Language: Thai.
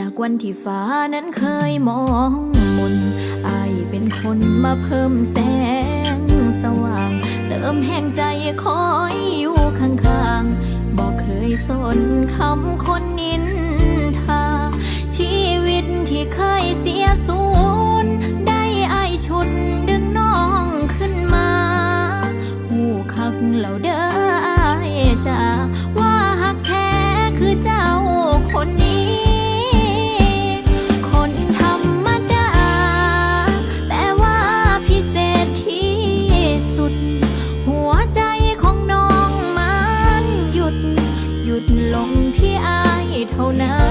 จากวันที่ฟ้านั้นเคยมองมนอายเป็นคนมาเพิ่มแสงสว่าง เติมแห่งใจคอยอยู่ข้างๆบอกเคยสนคำคนนินทา ชีวิตที่เคยเสียสูญได้อายชุดดึงน้องขึ้นมา หูคักเหล่าเด้ออายจ้า หยุดลงที่อายเท่านั้น